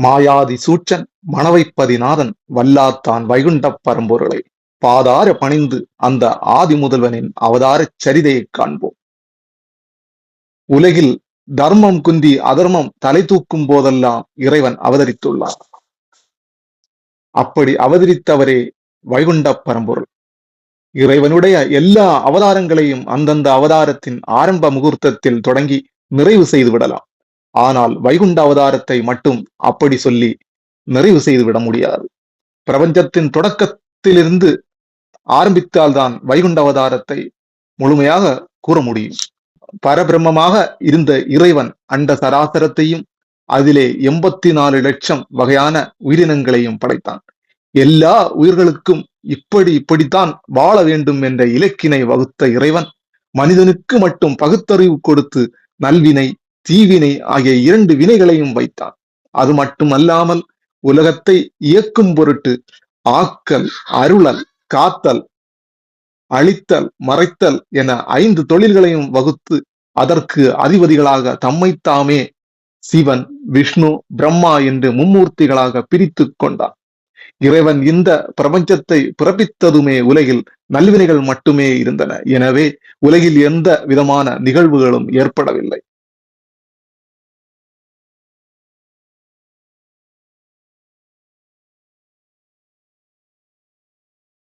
மாயாதி சூச்சன் மணவைப்பதிநாதன் வல்லாத்தான் வைகுண்டப் பரம்பொருளை. பாதார பணிந்து அந்த ஆதி முதல்வனின் அவதாரச் சரிதையைக் காண்போம். உலகில் தர்மம் குந்தி அதர்மம் தலை தூக்கும் போதெல்லாம் இறைவன் அவதரித்துள்ளார். அப்படி அவதரித்தவரே வைகுண்டப் பரம்பொருள். இறைவனுடைய எல்லா அவதாரங்களையும் அந்தந்த அவதாரத்தின் ஆரம்ப முகூர்த்தத்தில் தொடங்கி நிறைவு செய்து விடலாம். ஆனால் வைகுண்ட அவதாரத்தை மட்டும் அப்படி சொல்லி நிறைவு செய்து விட முடியாது. பிரபஞ்சத்தின் தொடக்கத்திலிருந்து ஆரம்பித்தால்தான் வைகுண்ட அவதாரத்தை முழுமையாக கூற முடியும். பரபிரம்மமாக இருந்த இறைவன் அண்ட சராசரத்தையும் அதிலே எண்பத்தி நாலு லட்சம் வகையான உயிரினங்களையும் படைத்தான். எல்லா உயிர்களுக்கும் இப்படி இப்படித்தான் வாழ வேண்டும் என்ற இலக்கினை வகுத்த இறைவன் மனிதனுக்கு மட்டும் பகுத்தறிவு கொடுத்து நல்வினை தீவினை ஆகிய இரண்டு வினைகளையும் வைத்தான். அது மட்டுமல்லாமல் உலகத்தை இயக்கும் பொருட்டு ஆக்கல் அருளல் காத்தல் அழித்தல் மறைத்தல் என ஐந்து தொழில்களையும் வகுத்து அதற்கு அதிபதிகளாக தம்மைத்தாமே சிவன் விஷ்ணு பிரம்மா என்று மும்மூர்த்திகளாக பிரித்து கொண்டார் இறைவன் இந்த பிரபஞ்சத்தை பிறப்பித்ததுமே உலகில் நல்வினைகள் மட்டுமே இருந்தன. எனவே உலகில் எந்த விதமான நிகழ்வுகளும் ஏற்படவில்லை.